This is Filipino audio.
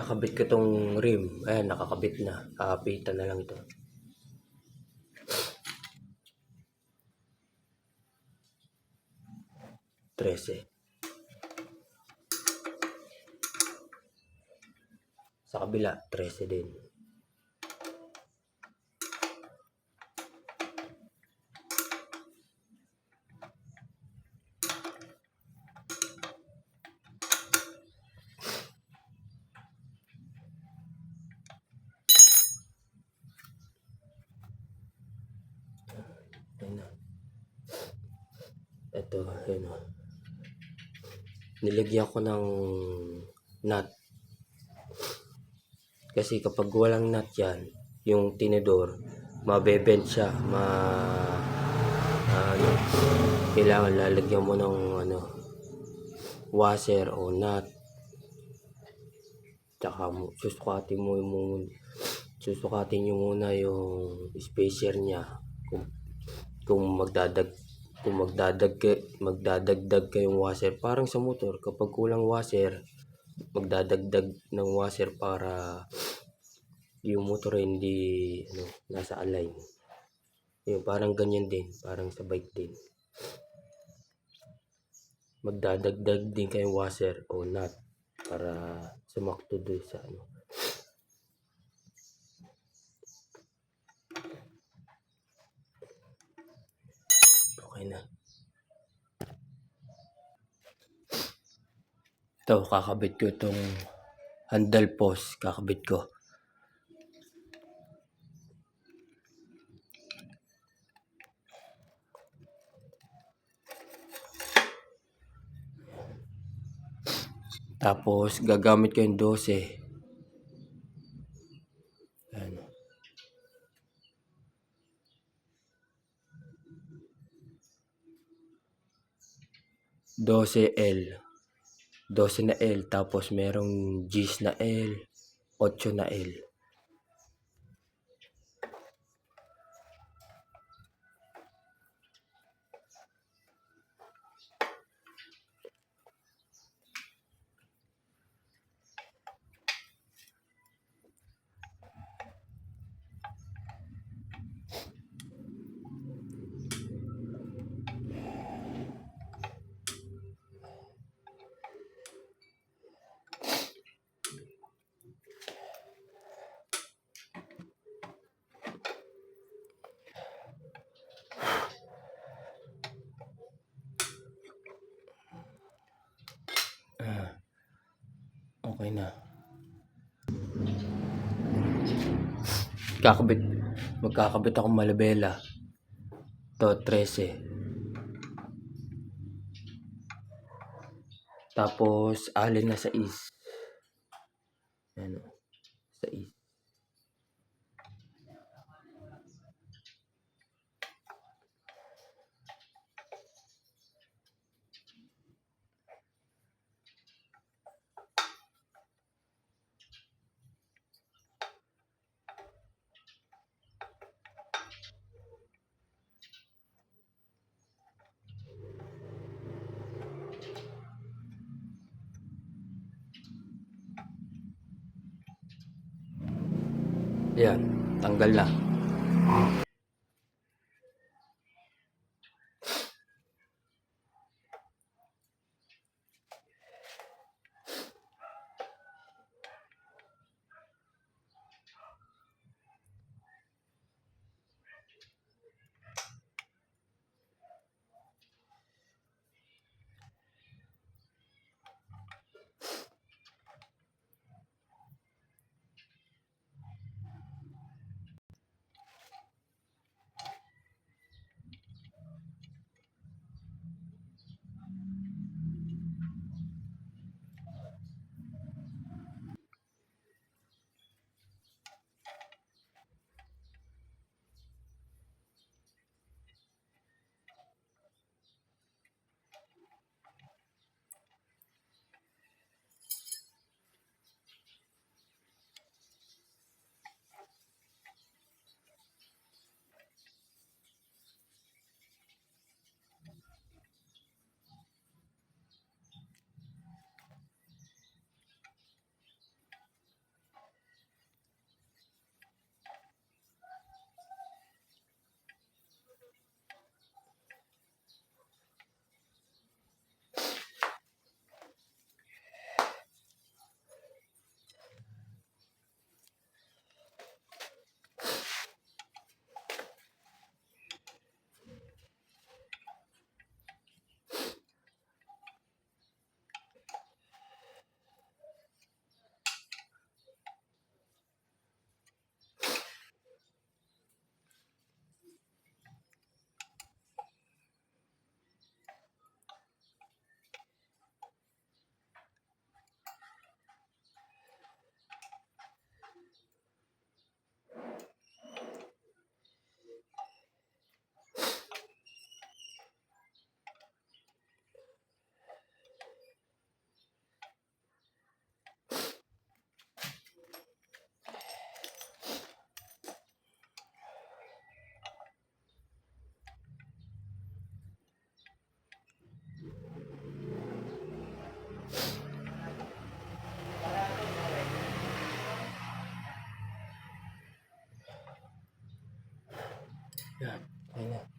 Nakabit ko tong rim. Ayan, nakakabit na. Kakapitan na lang ito. Trese. Sa kabila, trese din. Ito, ayun o. Nilagyan ko ng nut. Kasi kapag walang nut yan, yung tinidor, mabebend siya, ma... ano, kailangan lalagyan mo ng ano, washer o nut. Tsaka susukatin mo yung susukatin nyo muna yung spacer niya kung kung magdadag kung magdadag magdadagdag kayong washer parang sa motor kapag kulang washer magdadagdag ng washer para yung motor hindi ano nasa align. Yun parang ganyan din parang sa bike din. Magdadagdag din kayong washer o nut para sumakto doon sa ano Okay na. Ito, kakabit ko itong handle post. Kakabit ko. Tapos, gagamit ko yung 12. Ayan. 12L. 12 na L. Tapos merong G's na L. 8 na L. okay na. Kakabit. Magkakabit ako malabela. To 13. Tapos alin na sa is. Ano? Sa is. Yan, tanggal na. Yan. Ayun na.